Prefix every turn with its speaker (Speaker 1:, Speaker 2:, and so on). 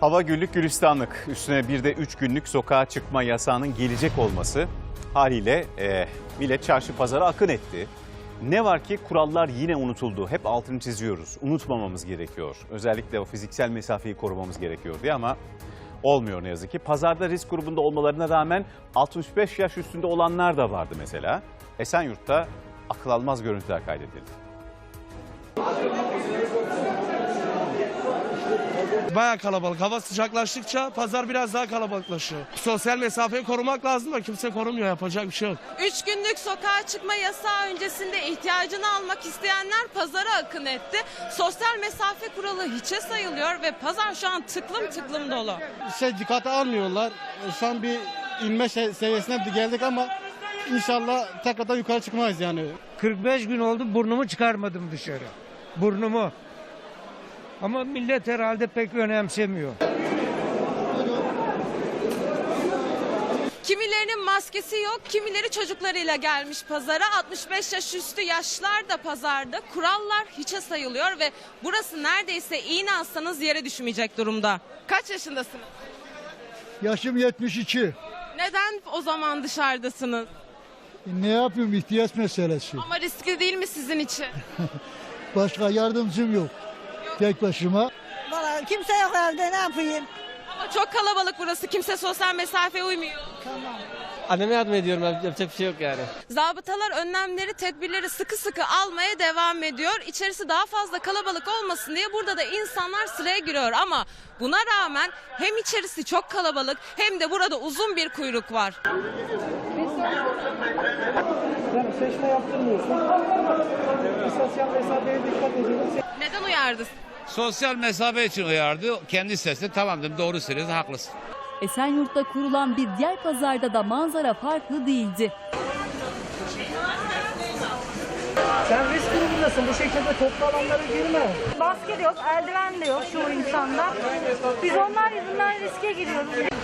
Speaker 1: Hava güllük gülistanlık. Üstüne bir de 3 günlük sokağa çıkma yasağının gelecek olması haliyle e, millet çarşı pazara akın etti. Ne var ki kurallar yine unutuldu. Hep altını çiziyoruz. Unutmamamız gerekiyor. Özellikle o fiziksel mesafeyi korumamız gerekiyor diye ama olmuyor ne yazık ki. Pazarda risk grubunda olmalarına rağmen 65 yaş üstünde olanlar da vardı mesela. Esenyurt'ta akıl almaz görüntüler kaydedildi.
Speaker 2: Baya kalabalık. Hava sıcaklaştıkça pazar biraz daha kalabalıklaşıyor. Sosyal mesafeyi korumak lazım da kimse korumuyor. Yapacak bir şey yok.
Speaker 3: Üç günlük sokağa çıkma yasağı öncesinde ihtiyacını almak isteyenler pazara akın etti. Sosyal mesafe kuralı hiçe sayılıyor ve pazar şu an tıklım tıklım dolu.
Speaker 4: şey dikkate almıyorlar. Şu an bir inme se- seviyesine geldik ama inşallah tekrardan yukarı çıkmayız yani.
Speaker 5: 45 gün oldu burnumu çıkarmadım dışarı. Burnumu. Ama millet herhalde pek önemsemiyor.
Speaker 3: Kimilerinin maskesi yok, kimileri çocuklarıyla gelmiş pazara. 65 yaş üstü yaşlılar da pazarda. Kurallar hiçe sayılıyor ve burası neredeyse iğne atsanız yere düşmeyecek durumda. Kaç yaşındasınız?
Speaker 6: Yaşım 72.
Speaker 3: Neden o zaman dışarıdasınız?
Speaker 6: Ne yapayım ihtiyaç meselesi.
Speaker 3: Ama riskli değil mi sizin için?
Speaker 6: Başka yardımcım yok. Tek başıma.
Speaker 7: Valla kimse yok evde ne yapayım?
Speaker 3: Ama çok kalabalık burası. Kimse sosyal mesafeye uymuyor.
Speaker 2: Anneme yardım ediyorum. Yapacak bir şey yok yani.
Speaker 3: Zabıtalar önlemleri, tedbirleri sıkı sıkı almaya devam ediyor. İçerisi daha fazla kalabalık olmasın diye burada da insanlar sıraya giriyor ama buna rağmen hem içerisi çok kalabalık hem de burada uzun bir kuyruk var.
Speaker 2: seçme yaptırmıyorsun. Sosyal mesafeye dikkat ediyorsun.
Speaker 3: Uyardı?
Speaker 8: Sosyal mesafe için uyardı. Kendi sesle tamam dedim doğru söylüyorsun haklısın.
Speaker 9: Esenyurt'ta kurulan bir diğer pazarda da manzara farklı değildi.
Speaker 5: Sen risk grubundasın. Bu şekilde toplu alanlara girme.
Speaker 7: Maske de yok, eldiven de yok çoğu insanda. Biz onlar yüzünden riske giriyoruz.